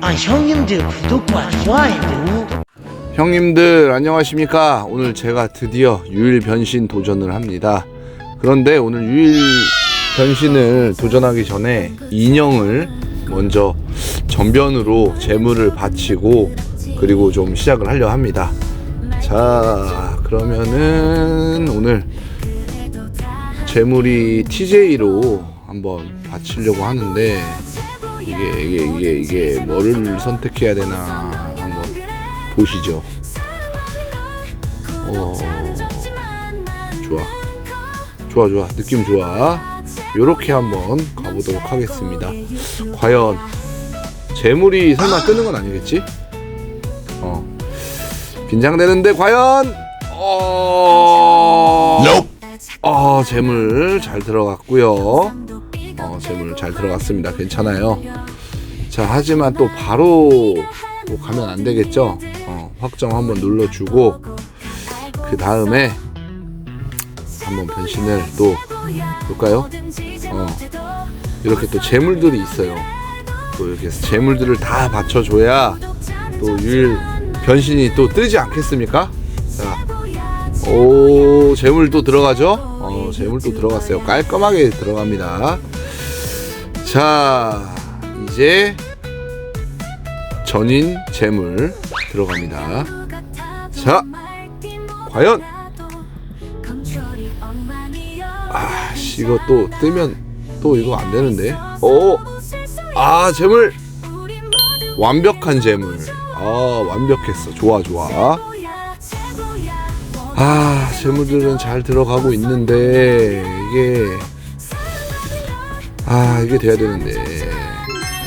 아 형님들 구독과 좋아요. 형님들 안녕하십니까? 오늘 제가 드디어 유일 변신 도전을 합니다. 그런데 오늘 유일 변신을 도전하기 전에 인형을 먼저 전변으로 재물을 바치고 그리고 좀 시작을 하려 합니다. 자 그러면은 오늘 재물이 TJ로 한번 바치려고 하는데 이게 이게 이게 이게 뭐를 선택해야 되나 한번 보시죠. 어, 좋아. 좋아, 좋아. 느낌 좋아. 요렇게 한번 가보도록 하겠습니다. 과연, 재물이 설마 뜨는 건 아니겠지? 어. 긴장되는데, 과연, 어, 어, 재물 잘 들어갔고요. 어, 재물 잘 들어갔습니다. 괜찮아요. 자, 하지만 또 바로 또 가면 안 되겠죠? 어, 확정 한번 눌러주고 그 다음에 한번 변신을 또 볼까요? 어, 이렇게 또 재물들이 있어요. 또 이렇게 재물들을 다 받쳐줘야 또 유일 변신이 또 뜨지 않겠습니까? 자, 오 재물 또 들어가죠? 어, 재물 또 들어갔어요. 깔끔하게 들어갑니다. 자, 이제 전인 재물 들어갑니다. 자, 과연 아, 씨, 이거 또 뜨면 또 이거 안 되는데. 오, 아, 재물 완벽한 재물. 아, 완벽했어. 좋아, 좋아. 아, 재물들은 잘 들어가고 있는데 이게 아, 이게 돼야 되는데.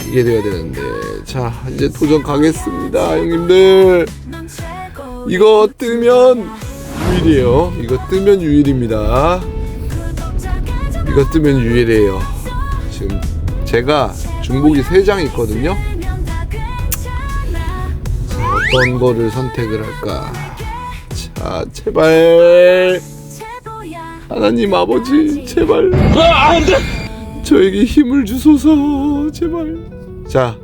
이게 돼야 되는데. 자, 이제 도전 가겠습니다, 형님들. 이거 뜨면 유일이에요. 이거 뜨면 유일입니다. 이거 뜨면 유일이에요. 지금 제가 중복이 3장 있거든요. 자, 어떤 거를 선택을 할까? 자, 제발. 하나님 아버지, 제발. 저에게 힘을 주소서, 제발. 자,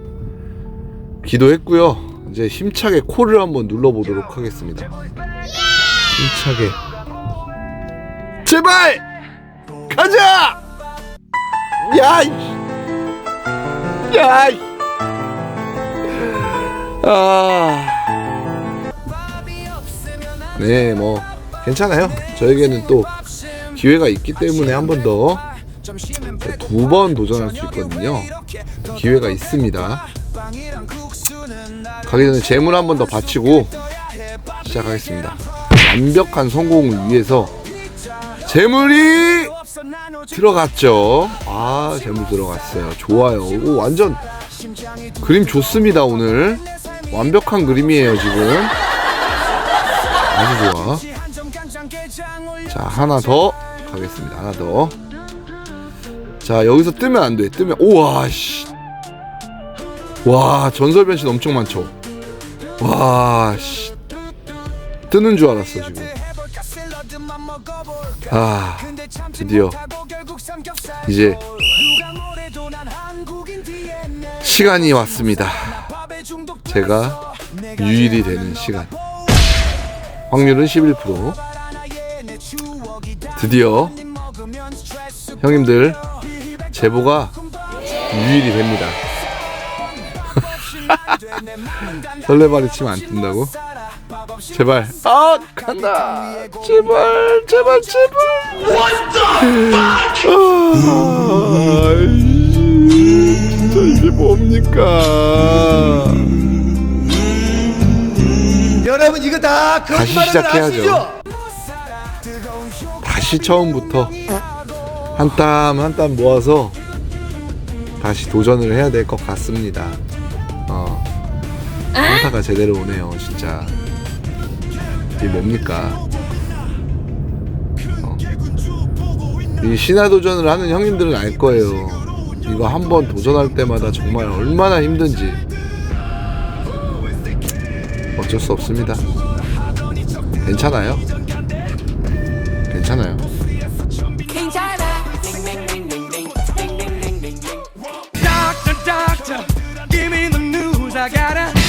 기도했고요. 이제 힘차게 코를 한번 눌러보도록 하겠습니다. 힘차게. 제발! 가자! 야! 이- 야! 이- 아. 네, 뭐 괜찮아요. 저에게는 또 기회가 있기 때문에 한 번 더 두 번 도전할 수 있거든요. 기회가 있습니다. 가기 전에 재물 한 번 더 바치고 시작하겠습니다. 완벽한 성공을 위해서 재물이 들어갔죠. 아, 재물 들어갔어요. 좋아요. 오, 완전 그림 좋습니다, 오늘. 완벽한 그림이에요, 지금. 아주 좋아. 자, 하나 더 가겠습니다. 하나 더. 자, 여기서 뜨면 안 돼. 뜨면 우와, 씨. 와, 전설 변신 엄청 많죠. 와, 씨. 뜨는 줄 알았어, 지금. 아, 드디어 이제 시간이 왔습니다. 제가 유일이 되는 시간. 확률은 11%. 드디어 형님들 제보가 유일이 됩니다. 설레발이 치면 안 뜬다고? 제발. 아 간다. 제발 제발 제발. 아, 진짜 이게 뭡니까? 여러분 이거 다 다시 거짓말인 걸 시작해야죠. 아시죠? 다시 처음부터 한 땀 한 땀 모아서 다시 도전을 해야 될 것 같습니다. 어, 상타가 제대로 오네요, 진짜. 이게 뭡니까? 어. 이 신화 도전을 하는 형님들은 알 거예요. 이거 한번 도전할 때마다 정말 얼마나 힘든지. 어쩔 수 없습니다. 괜찮아요. 괜찮아요. Gotta